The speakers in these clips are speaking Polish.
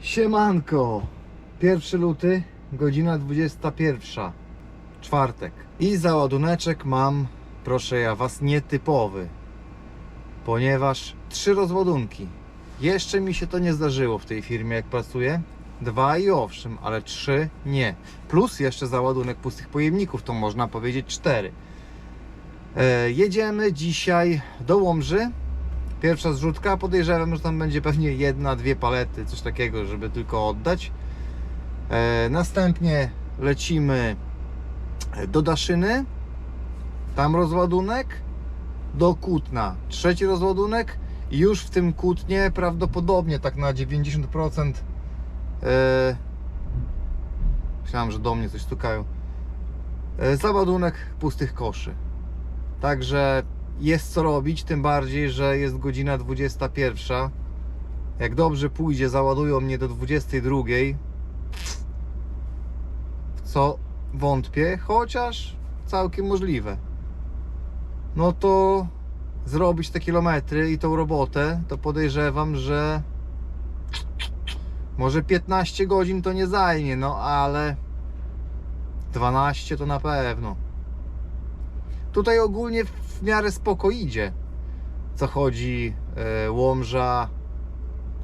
Siemanko! 1 luty, godzina 21. Czwartek. I załaduneczek mam, proszę ja was, nietypowy. Ponieważ trzy rozładunki. Jeszcze mi się to nie zdarzyło w tej firmie, jak pracuję. Dwa i owszem, ale trzy nie. Plus jeszcze załadunek pustych pojemników, to można powiedzieć cztery. E, jedziemy dzisiaj do Łomży. Pierwsza zrzutka, podejrzewam, że tam będzie pewnie jedna, dwie palety, coś takiego, żeby tylko oddać. E, następnie lecimy do Daszyny, tam rozładunek, do Kutna, trzeci rozładunek już w tym Kutnie prawdopodobnie tak na 90% e, myślałem, że do mnie coś stukają e, załadunek pustych koszy. Także jest co robić, tym bardziej, że jest godzina 21. Jak dobrze pójdzie, załadują mnie do 22. W co wątpię, chociaż całkiem możliwe. No to zrobić te kilometry i tą robotę, to podejrzewam, że może 15 godzin to nie zajmie, no ale 12 to na pewno. Tutaj ogólnie w miarę spoko idzie. Co chodzi e, Łomża,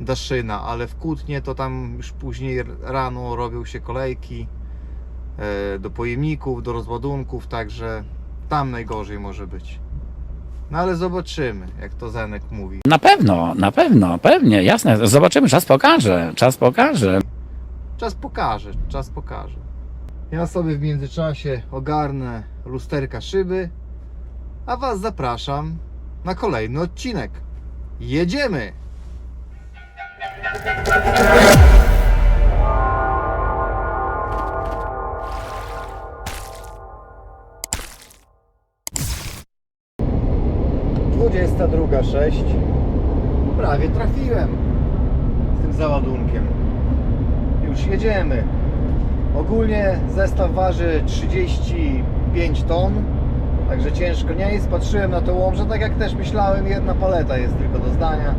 Daszyna, ale w Kutnie to tam już później rano robią się kolejki e, do pojemników, do rozładunków, także tam najgorzej może być. No ale zobaczymy, jak to Zenek mówi. Na pewno, na pewno, pewnie, jasne. Zobaczymy, czas pokaże, czas pokaże. Czas pokaże, czas pokaże. Ja sobie w międzyczasie ogarnę lusterka szyby, a Was zapraszam na kolejny odcinek. Jedziemy! Dwudziesta druga sześć. Prawie trafiłem z tym załadunkiem. Już jedziemy. Ogólnie zestaw waży 35 ton, także ciężko nie jest. Patrzyłem na to łomże, tak jak też myślałem, jedna paleta jest tylko do zdania.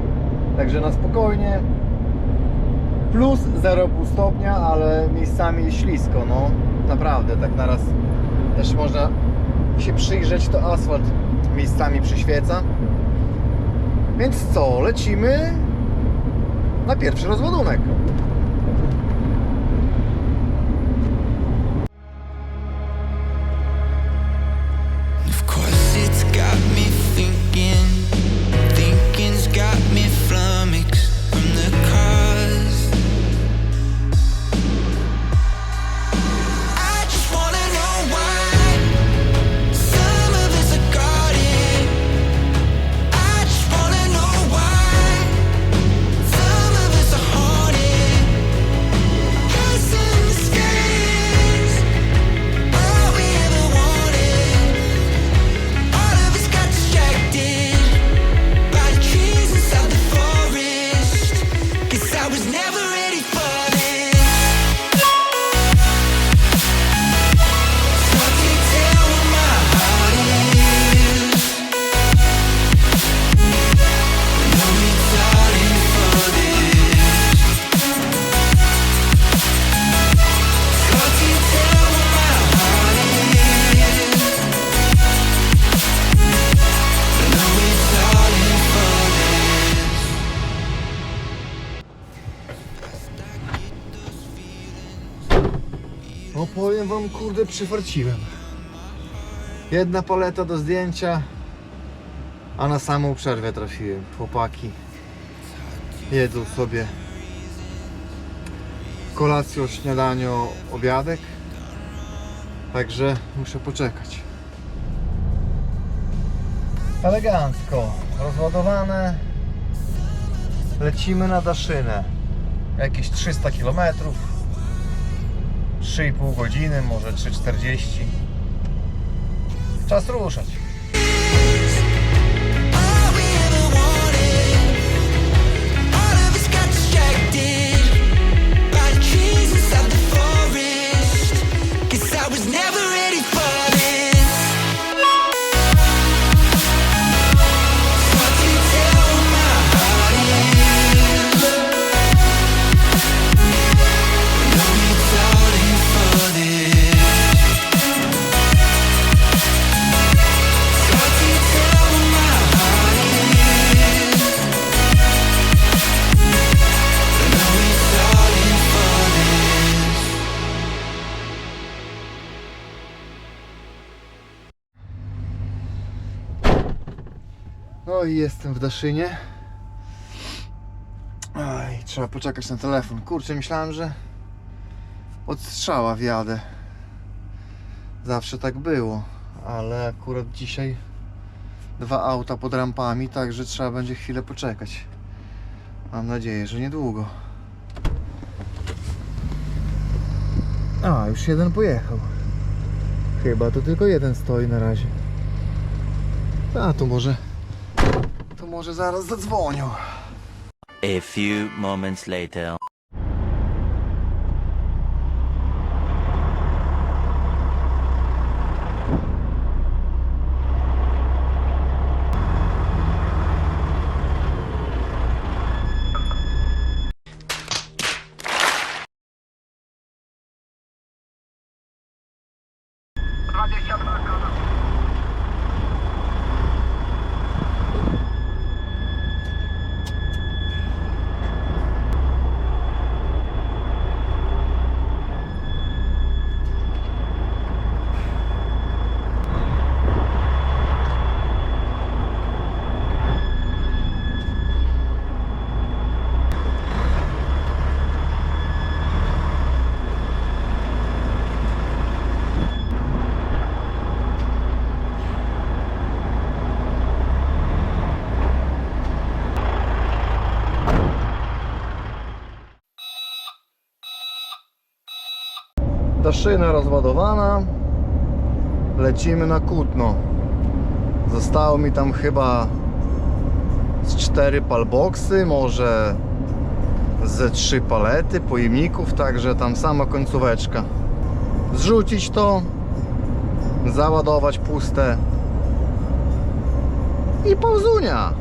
Także na spokojnie. Plus 0,5 stopnia, ale miejscami ślisko, no naprawdę, tak naraz też można się przyjrzeć, to asfalt miejscami przyświeca. Więc co, lecimy na pierwszy rozładunek. Was never wam, kurde, przyfarciłem. Jedna paleta do zdjęcia, a na samą przerwę trafiłem. Chłopaki jedzą sobie kolację, śniadanie, obiadek. Także muszę poczekać. Elegancko, rozładowane. Lecimy na Daszynę. Jakieś 300 kilometrów. 3,5 godziny, może 3,40. Czas ruszać. No i jestem w Daszynie. Trzeba poczekać na telefon. Kurczę, myślałem, że od strzała wjadę. Zawsze tak było, ale akurat dzisiaj dwa auta pod rampami, także trzeba będzie chwilę poczekać. Mam nadzieję, że niedługo. A, już jeden pojechał. Chyba to tylko jeden stoi na razie. A, to może... To może zaraz zadzwonią. A few moments later. Daszyna rozładowana. Lecimy na Kutno. Zostało mi tam chyba z cztery palboksy, może ze trzy palety pojemników, także tam sama końcóweczka. Zrzucić to, załadować puste i pauzunia.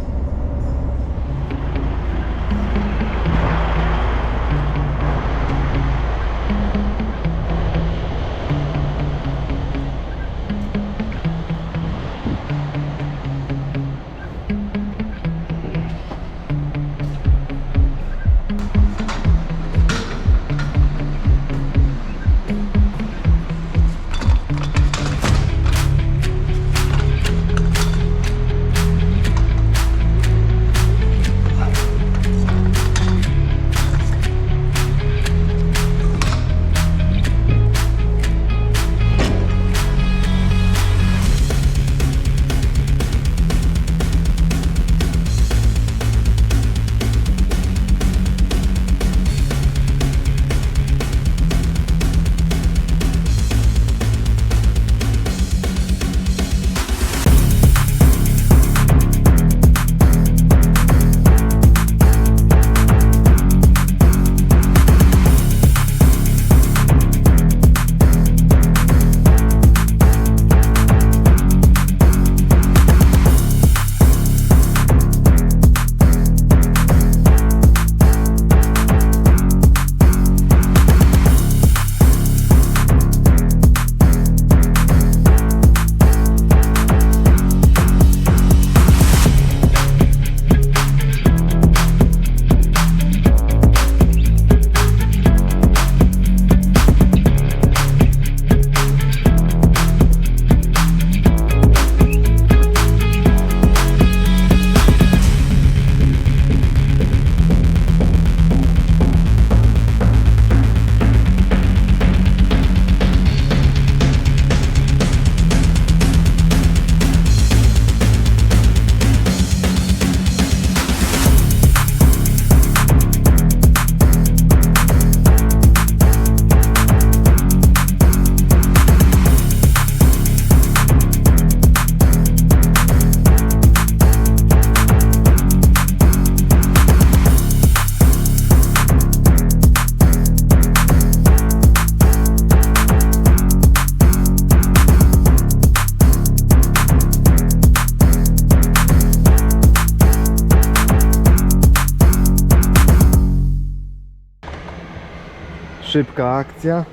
Szybka akcja.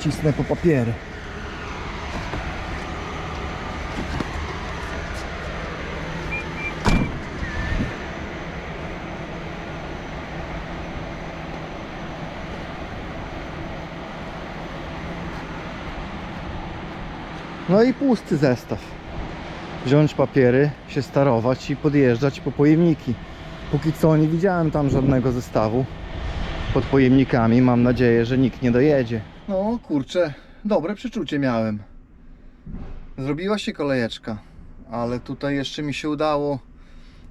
Cisnę po papiery. No i pusty zestaw. wziąć papiery, się starować i podjeżdżać po pojemniki. Póki co nie widziałem tam żadnego zestawu pod pojemnikami. Mam nadzieję, że nikt nie dojedzie. No kurczę, dobre przeczucie miałem. Zrobiła się kolejeczka, ale tutaj jeszcze mi się udało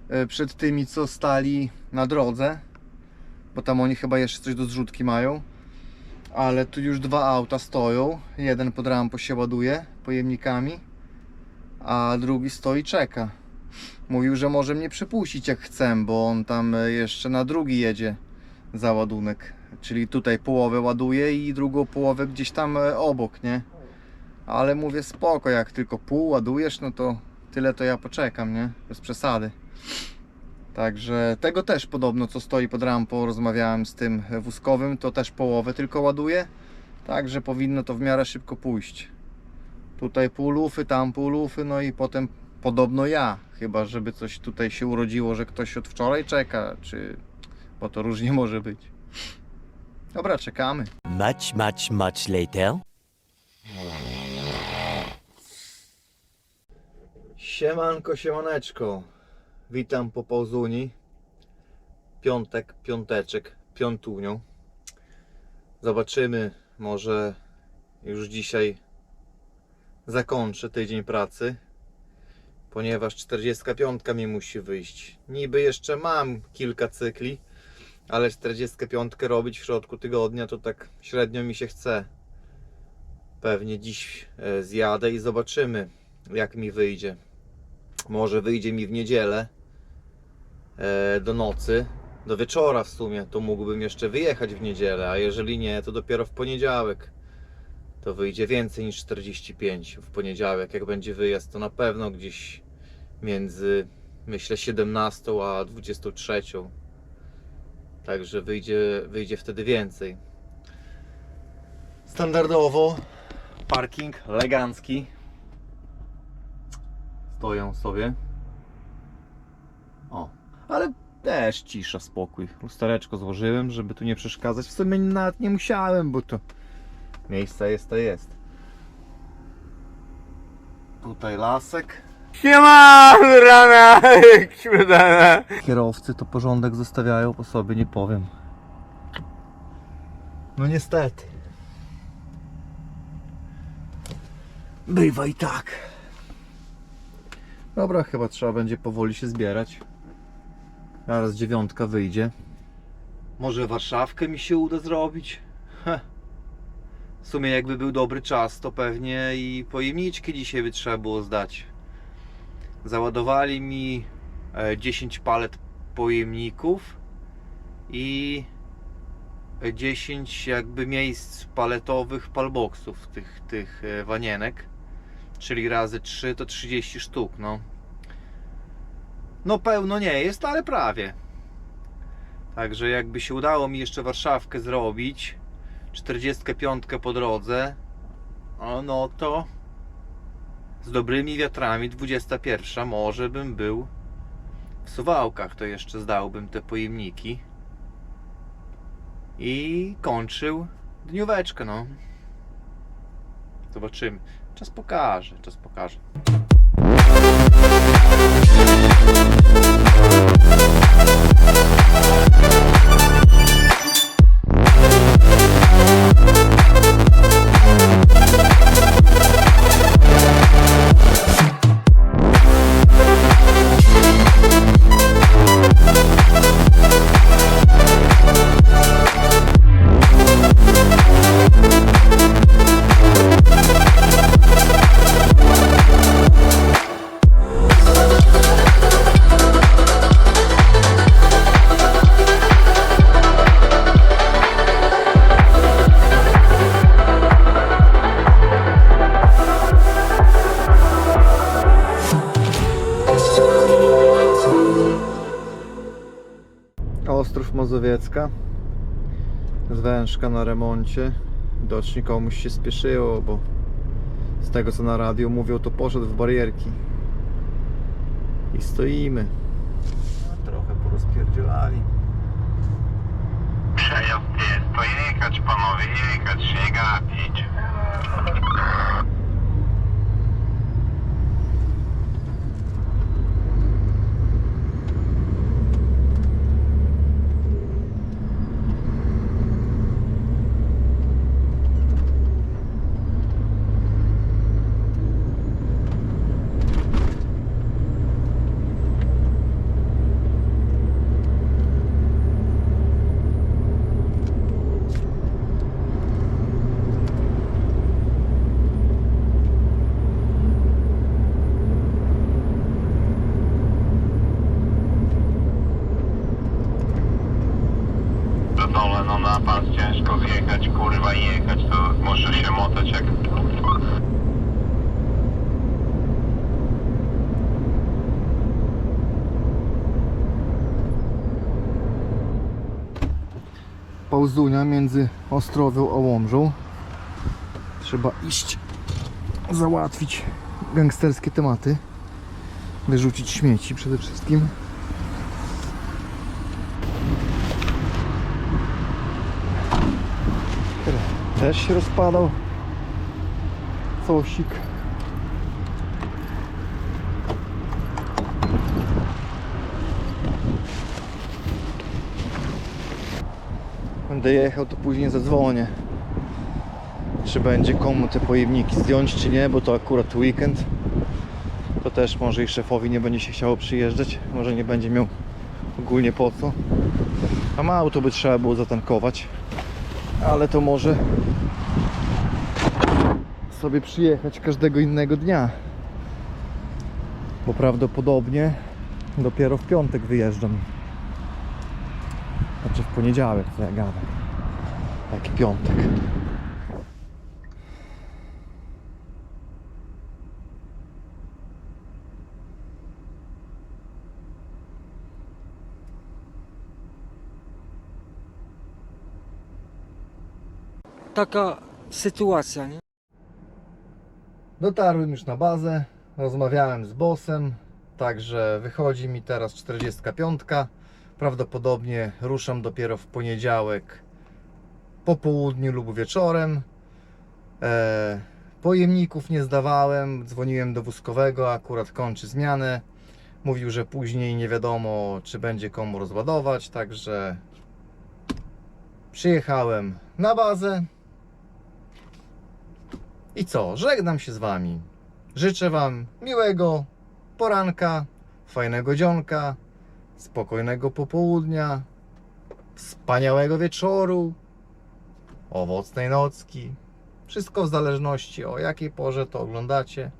e, przed tymi, co stali na drodze, bo tam oni chyba jeszcze coś do zrzutki mają. Ale tu już dwa auta stoją. Jeden pod rampą się ładuje pojemnikami, a drugi stoi czeka. Mówił, że może mnie przepuścić jak chcę, bo on tam e, jeszcze na drugi jedzie za ładunek. Czyli tutaj połowę ładuje i drugą połowę gdzieś tam e, obok, nie? Ale mówię spoko, jak tylko pół ładujesz, no to tyle to ja poczekam, nie? Bez przesady. Także tego też podobno, co stoi pod rampą, rozmawiałem z tym wózkowym, to też połowę tylko ładuje. Także powinno to w miarę szybko pójść. Tutaj pół lufy, tam pół lufy, no i potem podobno ja. Chyba, żeby coś tutaj się urodziło, że ktoś od wczoraj czeka, czy... Bo to różnie może być. Dobra, czekamy. Much, much, much later. Siemanko, siemaneczko. Witam po pauzuni. Piątek, piąteczek, piątunią. Zobaczymy, może już dzisiaj zakończę tydzień pracy, ponieważ 45 mi musi wyjść. Niby jeszcze mam kilka cykli, ale 45 robić w środku tygodnia to tak średnio mi się chce. Pewnie dziś e, zjadę i zobaczymy, jak mi wyjdzie. Może wyjdzie mi w niedzielę e, do nocy, do wieczora w sumie, to mógłbym jeszcze wyjechać w niedzielę, a jeżeli nie, to dopiero w poniedziałek. To wyjdzie więcej niż 45 w poniedziałek. Jak będzie wyjazd, to na pewno gdzieś między, myślę, 17 a 23. Także wyjdzie, wyjdzie wtedy więcej. Standardowo parking elegancki stoją sobie. O, ale też cisza, spokój. Lustereczko złożyłem, żeby tu nie przeszkadzać. W sumie nawet nie musiałem, bo to miejsce jest to jest. Tutaj lasek. Siema, rana, śmietana. Kierowcy to porządek zostawiają po sobie, nie powiem. No niestety. Bywa i tak. Dobra, chyba trzeba będzie powoli się zbierać. Zaraz dziewiątka wyjdzie. Może Warszawkę mi się uda zrobić? Heh. W sumie jakby był dobry czas, to pewnie i pojemniczki dzisiaj by trzeba było zdać. Załadowali mi e, 10 palet pojemników i 10 jakby miejsc paletowych palboxów tych, tych e, wanienek. Czyli razy 3 to 30 sztuk no. No pełno nie jest, ale prawie. Także jakby się udało mi jeszcze Warszawkę zrobić 45 po drodze no to z dobrymi wiatrami 21 może bym był w Suwałkach to jeszcze zdałbym te pojemniki. I kończył dnióweczkę no. Zobaczymy. Czas pokaże czas pokaże Zwężka na remoncie. Widocznie komuś się spieszyło, bo z tego co na radio mówią to poszedł w barierki. I stoimy. Trochę porozpierdzielali. Przejazd jest, to jechać panowie, jechać, nie gapić. na dole, no na pas zjechać, kurwa jechać, to muszę się motać jak... Pauzunia między Ostrowią a Łomżą. Trzeba iść załatwić gangsterskie tematy. Wyrzucić śmieci przede wszystkim. Też się rozpadał. Cosik. Będę jechał, to później zadzwonię. Czy będzie komu te pojemniki zdjąć, czy nie, bo to akurat weekend. To też może i szefowi nie będzie się chciało przyjeżdżać. Może nie będzie miał ogólnie po co. A mało to by trzeba było zatankować. Ale to może sobie przyjechać każdego innego dnia. Bo prawdopodobnie dopiero w piątek wyjeżdżam. Znaczy w poniedziałek, co ja gadam. Taki piątek. Taka sytuacja, nie? Dotarłem już na bazę, rozmawiałem z bossem, także wychodzi mi teraz 45. Prawdopodobnie ruszam dopiero w poniedziałek po południu lub wieczorem. E, pojemników nie zdawałem, dzwoniłem do wózkowego, akurat kończy zmianę. Mówił, że później nie wiadomo, czy będzie komu rozładować, także przyjechałem na bazę. I co? Żegnam się z Wami. Życzę Wam miłego poranka, fajnego dzionka, spokojnego popołudnia, wspaniałego wieczoru, owocnej nocki. Wszystko w zależności o jakiej porze to oglądacie.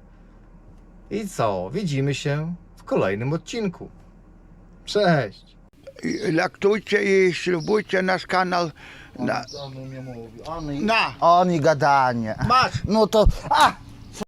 I co? Widzimy się w kolejnym odcinku. Cześć! Laktujcie i ślubujcie nasz kanał. Na, On nie mówi. On, na. Oni gadanie. Masz! No to, a,